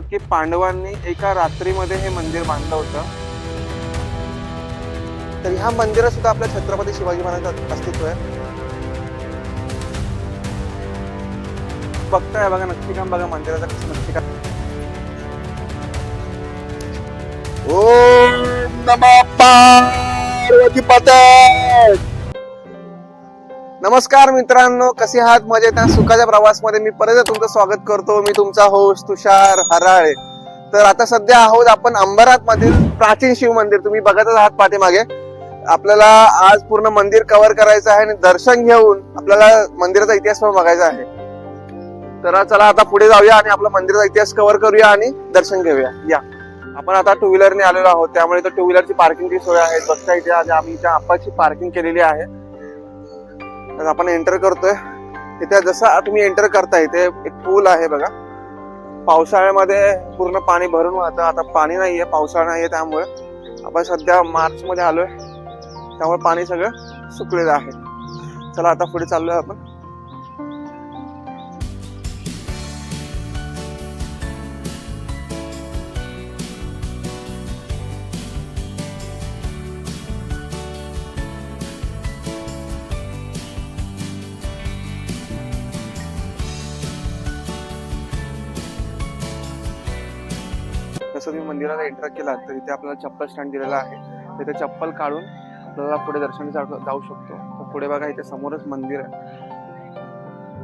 म्हणतात की पांडवांनी एका रात्रीमध्ये हे मंदिर बांधलं होतं. तर ह्या मंदिरात सुद्धा आपल्या छत्रपती शिवाजी महाराजांचं अस्तित्व आहे. बघताय बघा नक्षीकाम बघा मंदिराचं कसं नक्षीकाम ओम नमः पार्वती पते नमस्कार मित्रांनो कसे आहात? मजेत सुखाच्या प्रवासमध्ये मी परत तुमचं स्वागत करतो. मी तुमचा होस्ट तुषार हराळे. तर आता सध्या आहोत आपण अंबरनाथ मधील प्राचीन शिव मंदिर. तुम्ही बघतच आहात पाठीमागे. आपल्याला आज पूर्ण मंदिर कव्हर करायचं आहे आणि दर्शन घेऊन आपल्याला मंदिराचा इतिहास पण बघायचा आहे. तर चला आता पुढे जाऊया आणि आपला मंदिराचा इतिहास कव्हर करूया आणि दर्शन घेऊया. या. आपण आता टू व्हीलरने आलेलो आहोत. त्यामुळे टू व्हीलरची पार्किंगची सोय आहे. बघता इथे आणि आम्ही इथे आपाची पार्किंग केलेली आहे. तर आपण एंटर करतोय. तिथे जसं तुम्ही एंटर करताय इथे एक पूल आहे बघा. पावसाळ्यामध्ये पूर्ण पाणी भरून वाहतं. आता पाणी नाही आहे पावसाळा नाही आहे त्यामुळे आपण सध्या मार्चमध्ये आलो आलोय. त्यामुळे पाणी सगळं सुकलेलं आहे. चला आता पुढे चाललोय आपण. जसं तुम्ही मंदिराला एंटर केला तर इथे आपल्याला चप्पल स्टँड दिलेला आहे. तिथे चप्पल काढून आपल्याला पुढे दर्शनाला जाऊ शकतो. तर पुढे बघा इथे समोरच मंदिर आहे.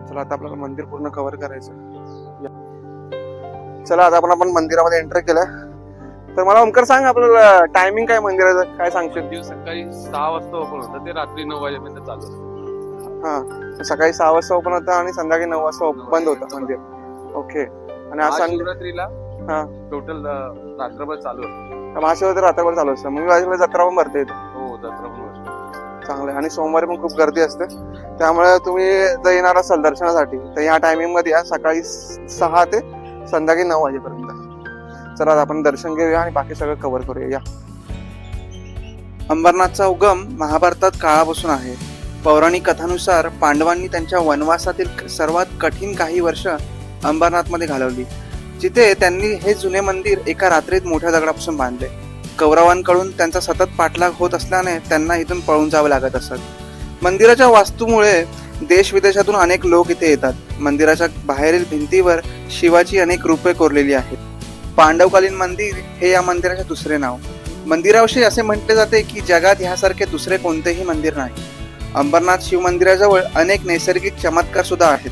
चला आता आपल्याला मंदिर पूर्ण कव्हर करायचं. चला आता आपण आपण मंदिरामध्ये एंटर केलं. तर मला ओमकर सांग आपल्याला टायमिंग काय मंदिराचं काय सांगशील? दिवस सकाळी सहा वाजता ओपन होतं. ते रात्री नऊ वाजेपर्यंत चालू. हा सकाळी सहा वाजता ओपन होतं आणि संध्याकाळी नऊ वाजता बंद होतं मंदिर. ओके आणि आज संध्या महाशिवरात्रीला हा. टोटल रात्रभर चालू असतं महाशिवरात्री रात्रभर चालू असतं. मग माझ्याकडे जत्रा पण भरते इथे. हो जत्रा पण असते. चांगलं आहे. आणि सोमवारी पण खूप गर्दी असते. त्यामुळे तुम्ही जर येणार असाल दर्शनासाठी तर या टायमिंगमध्ये या सकाळी सहा ते संध्याकाळी नऊ वाजेपर्यंत. चला आपण दर्शन घेऊया आणि बाकी सगळं कव्हर करूया. या अंबरनाथचा उगम महाभारतात काळापासून आहे. पौराणिक कथानुसार पांडवांनी त्यांच्या वनवासातील सर्वात कठीण काही वर्ष अंबरनाथमध्ये घालवली. जिथे त्यांनी हे जुने मंदिर एका रात्रीत मोठ्या दगडापासून बांधले. कौरवांकडून त्यांचा सतत पाठलाग होत असल्याने त्यांना इथून पळून जावं लागत असत. मंदिराच्या वास्तूमुळे देश विदेशातून अनेक लोक इथे येतात. मंदिराच्या बाहेरील भिंतीवर शिवाची अनेक रूपे कोरलेली आहेत. पांडवकालीन मंदिर हे या मंदिराचे दुसरे नाव. मंदिराविषयी असे म्हटले जाते की जगात ह्यासारखे दुसरे कोणतेही मंदिर नाही. अंबरनाथ शिव मंदिराजवळ अनेक नैसर्गिक चमत्कार सुद्धा आहेत.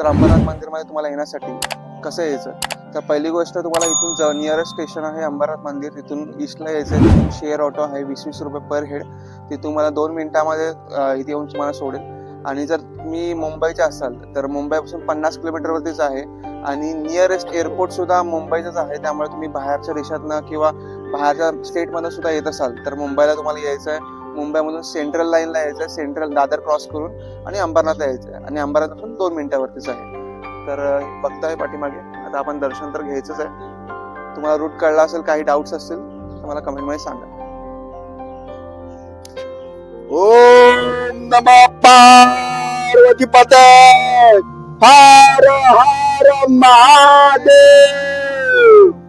तर अंबरनाथ मंदिरमध्ये तुम्हाला येण्यासाठी कसं यायचं? तर पहिली गोष्ट तुम्हाला इथून नियरेस्ट स्टेशन आहे अंबरनाथ मंदिर तिथून ईस्टला यायचं आहे तिथून शेअर ऑटो आहे वीस वीस रुपये पर हेड ते तुम्हाला दोन मिनिटामध्ये इथे येऊन तुम्हाला सोडेल. आणि जर तुम्ही मुंबईचे असाल तर मुंबईपासून पन्नास किलोमीटरवरतीच आहे. आणि नियरेस्ट एअरपोर्ट सुद्धा मुंबईचंच आहे. त्यामुळे तुम्ही बाहेरच्या देशातनं किंवा बाहेरच्या स्टेटमधनं सुद्धा येत असाल तर मुंबईला तुम्हाला यायचं आहे मुंबईमधून सेंट्रल लाईनला यायचं आहे सेंट्रल दादर क्रॉस करून आणि अंबरनाथला यायचं आहे. आणि अंबरनाथपासून दोन मिनिटावरतीच आहे. तर अं, बघताय पाठीमागे. आता आपण दर्शन तर घ्यायचंच आहे. तुम्हाला रूट कळला असेल काही डाऊट्स असतील तर मला कमेंटमध्ये सांगा. ओम नमः पार्वती पते। हर हर महादेव।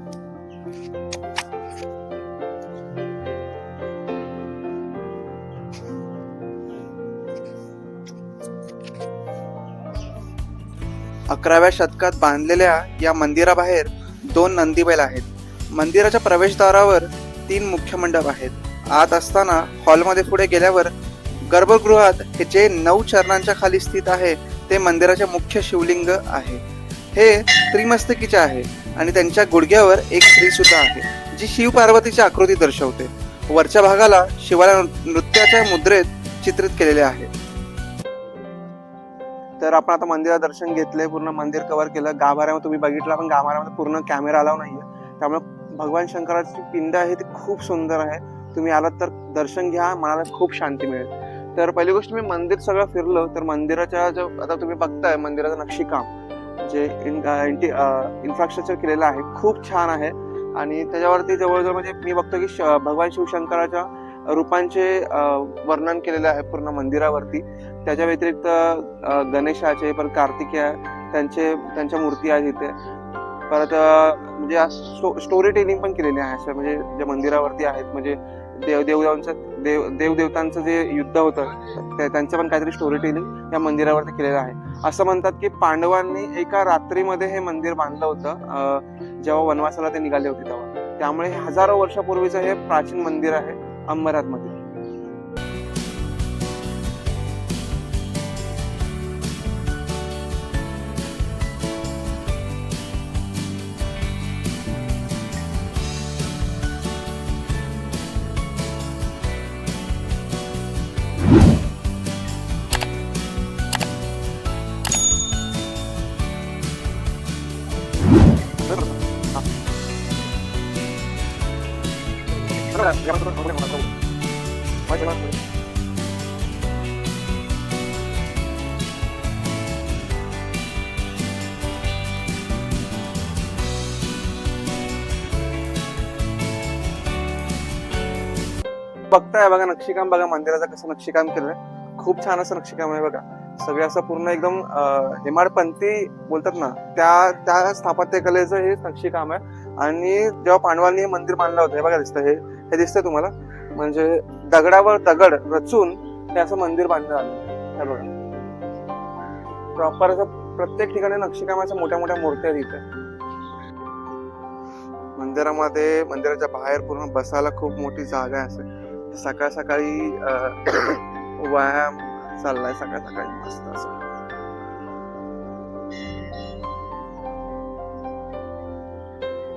अकराव्या शतकात बांधलेल्या या मंदिराबाहेर दोन नंदीबैल आहेत. मंदिराच्या प्रवेशद्वारावर तीन मुख्य मंडप आहेत. आत असताना हॉलमध्ये पुढे गेल्यावर गर्भगृहात हे जे नऊ चरणांच्या खाली स्थित आहे ते मंदिराचे मुख्य शिवलिंग आहे. हे त्रिमस्तकीचे आहे आणि त्यांच्या गुडघ्यावर एक स्त्री सुद्धा आहे जी शिव पार्वतीची आकृती दर्शवते. वरच्या भागाला शिवाला नृत्याच्या मुद्रेत चित्रित केलेले आहे. तर आपण आता मंदिरात दर्शन घेतलंय पूर्ण मंदिर कव्हर केलं. गाभाऱ्यामध्ये तुम्ही बघितलं पण गाभाऱ्यामध्ये पूर्ण कॅमेरा अलाव नाहीये. त्यामुळे भगवान शंकराची पिंड आहे ती खूप सुंदर आहे. तुम्ही आलात तर दर्शन घ्या मनाला खूप शांती मिळेल. तर पहिली गोष्ट मी मंदिर सगळं फिरलो तर मंदिराच्या जो आता तुम्ही बघताय मंदिराचं नक्षीकाम जे इन्फ्रास्ट्रक्चर केलेलं आहे खूप छान आहे. आणि त्याच्यावरती जवळजवळ म्हणजे मी बघतो की श- भगवान शिवशंकराच्या रूपांचे वर्णन केलेलं आहे पूर्ण मंदिरावरती. त्याच्या व्यतिरिक्त गणेशाचे परत कार्तिकेय त्यांचे त्यांच्या मूर्ती आहेत इथे. परत म्हणजे स्टोरी टेलिंग पण केलेली आहे असं म्हणजे ज्या मंदिरावरती आहेत म्हणजे देव देवदेवांचं देव देवदेवतांचं जे युद्ध होतं त्यांचं पण काहीतरी स्टोरी टेलिंग या मंदिरावरती केलेलं आहे. असं म्हणतात की पांडवांनी एका रात्रीमध्ये हे मंदिर बांधलं होतं जेव्हा वनवासाला ते निघाले होते तेव्हा. त्यामुळे हजारो वर्षापूर्वीचं हे प्राचीन मंदिर आहे बघताय बघा नक्षीकाम बघा मंदिराचं कसं नक्षीकाम केलंय. खूप छान असं नक्षीकाम आहे बघा. सगळे असं पूर्ण एकदम हेमाडपंथी बोलतात ना त्या त्या स्थापत्यकलेचं हे नक्षीकाम आहे. आणि जेव्हा पांडवांनी हे मंदिर बांधलं होतं हे बघा दिसतं हे हे दिसतंय तुम्हाला? म्हणजे दगडावर दगड रचून हे असं मंदिर बांधलं आलं हे बघा. प्रॉपर असं प्रत्येक ठिकाणी नक्षीकामाच्या मोठ्या मोठ्या मूर्त्या आहेत इथे. मंदिरामध्ये मंदिराच्या बाहेर पूर्ण बसायला खूप मोठी जागा आहे असं. सकाळ सकाळी व्यायाम चाललाय सकाळ सकाळी मस्त असं.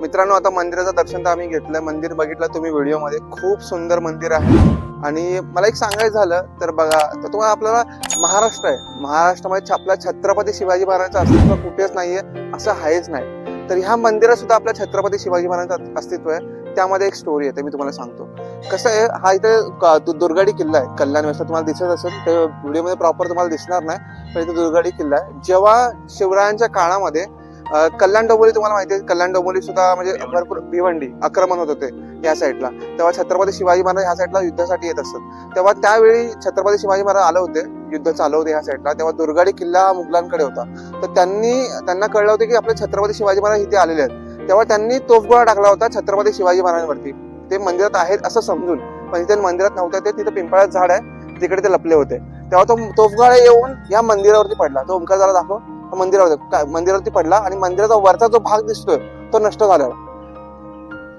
मित्रांनो आता मंदिराचं दर्शन तर आम्ही घेतलंय मंदिर बघितलं तुम्ही व्हिडिओमध्ये. खूप सुंदर मंदिर आहे. आणि मला एक सांगायचं झालं तर बघा तर तुम्हाला आपल्याला महाराष्ट्र आहे. महाराष्ट्रामध्ये छ- आपल्या छत्रपती शिवाजी महाराजांचं अस्तित्व कुठेच नाहीये असं आहेच नाही. तर ह्या मंदिरात सुद्धा आपल्या छत्रपती शिवाजी महाराजांचं अस्तित्व आहे. त्यामध्ये एक स्टोरी आहे ते मी तुम्हाला सांगतो. कसं आहे हा इथे दु- दुर्गाडी किल्ला आहे कल्याण व्यवस्था तुम्हाला दिसत असेल. ते व्हिडिओमध्ये प्रॉपर तुम्हाला दिसणार नाही पण इथे दुर्गाडी किल्ला आहे. जेव्हा शिवरायांच्या काळामध्ये कल्याण डोंबोली तुम्हाला माहिती आहे कल्याण डोंबोली सुद्धा म्हणजे भरपूर भिवंडी आक्रमण होत होते या साईडला तेव्हा छत्रपती शिवाजी महाराज ह्या साईडला युद्धासाठी येत असत. तेव्हा त्यावेळी छत्रपती शिवाजी महाराज आले होते युद्ध चालू होते ह्या साईडला तेव्हा दुर्गाडी किल्ला मुघलांकडे होता. तर त्यांनी त्यांना कळलं होतं की आपले छत्रपती शिवाजी महाराज इथे आलेले आहेत. तेव्हा त्यांनी तोफगोळा टाकला होता छत्रपती शिवाजी महाराजांवरती. ते मंदिरात आहेत असं समजून. पण तिथे मंदिरात नव्हतं ते तिथे पिंपळाचं झाड आहे तिकडे ते लपले होते. तेव्हा तो तोफगाळा येऊन या मंदिरावरती पडला. तो ओंकार जरा दाखव. मंदिरावर मंदिरावरती पडला आणि मंदिराचा वरचा जो भाग दिसतोय तो नष्ट झालेला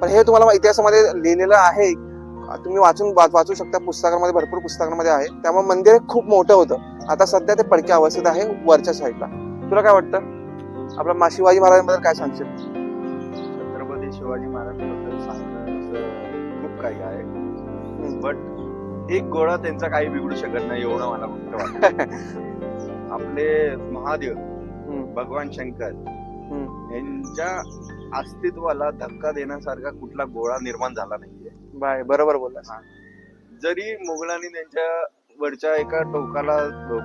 पण हे तुम्हाला इतिहासामध्ये लिहिलेलं आहे. तुम्ही वाचून वाचू शकता. पुस्तकांमध्ये भरपूर पुस्तकांमध्ये आहे. त्यामुळे मंदिर खूप मोठं होतं. आता सध्या ते पडक्या अवस्थेत आहे वरच्या साईडला. तुला काय वाटतं? आपल्या मा- शिवाजी महाराजांबद्दल काय सांगशील? छत्रपती शिवाजी महाराजांबद्दल सांगणं खूप काही आहे. बट एक गोळा त्यांचा काही बिघडू शकत नाही एवढं मला फक्त वाटतं. आपले महादेव भगवान शंकर. यांच्या अस्तित्वाला धक्का देण्यासारखा कुठला गोळा निर्माण झाला नाहीये. बाय बरोबर बोललास. जरी मुघलांनी त्यांच्या वरच्या एका टोकाला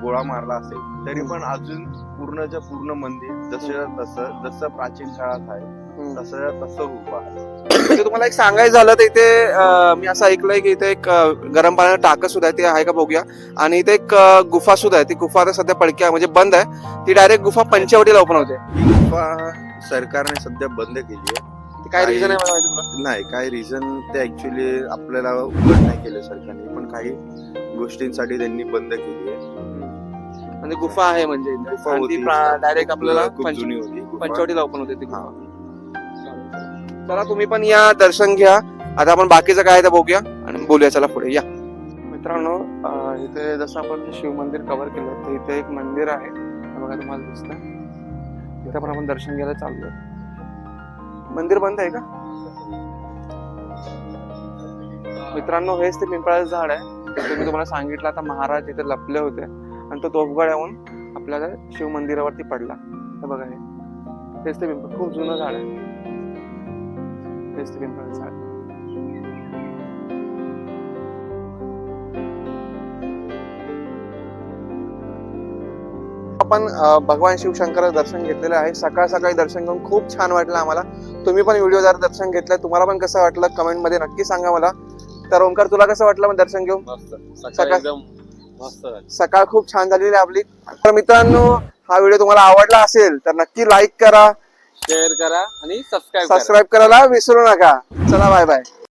गोळा मारला असेल तरी पण अजून पूर्णच्या पूर्ण मंदिर जसं तसं जसं प्राचीन काळात आहे. तसं तसं उभं आहे. तुम्हाला एक सांगायचं झालं तर इथे अं, मी असं ऐकलंय की इथे एक अं, गरम पाण्याचं टाकं सुद्धा आहे ते आहे का बघूया. आणि इथे एक अं, गुफा सुद्धा आहे ती गुफा आता सध्या पडकी आहे म्हणजे बंद आहे. ती डायरेक्ट गुफा पंचवटीला ओपन होते. गुफा सरकारने सध्या बंद केली आहे. ती काय रिझन आहे मला माहिती तुला नाही काही रिझन ते ऍक्च्युली आपल्याला उघड नाही केलं सरकारने पण काही गोष्टींसाठी त्यांनी बंद केली आहे. म्हणजे गुफा आहे म्हणजे. गुफा होती. डायरेक्ट आपल्याला खूप पंच- जुनी होती गुफा. पंचवटीला ओपन होते ती गुफा. चला तुम्ही पण या दर्शन घ्या. आता आपण बाकीचं काय आहे ते बघूया आणि बोलूया चला पुढे या. मित्रांनो अं, इथे जसं आपण शिव मंदिर कव्हर केलं तर इथे एक मंदिर आहे. हे बघा तुम्हाला दिसतं इथे पण आपण दर्शन घ्यायला चाललोय. मंदिर बंद आहे का? मित्रांनो हेच ते पिंपळाचं झाड आहे. ते मी तुम्हाला सांगितलं आता महाराज इथे लपले होते. आणि तो तोफगड येऊन आपल्याला शिव मंदिरावरती पडला. हे बघा हे. हेच ते पिंपळ. खूप जुनं झाड आहे. हेच ते पिंपळाचं झाड. आपण भगवान शिवशंकराचं दर्शन घेतलेलं आहे. सकाळ सकाळी दर्शन घेऊन खूप छान वाटलं आम्हाला. तुम्ही पण व्हिडिओ जर दर्शन घेतलंय तुम्हाला पण कसं वाटलं कमेंटमध्ये नक्की सांगा मला. तर ओंकार तुला कसं वाटलं मग दर्शन घेऊन? सकाळ- सकाळी खूप छान झालेली आपली. तर मित्रांनो हा व्हिडिओ तुम्हाला आवडला असेल तर नक्की लाईक करा शेअर करा आणि सबस्क्राईब करा. सबस्क्राईब करायला विसरू नका. चला बाय बाय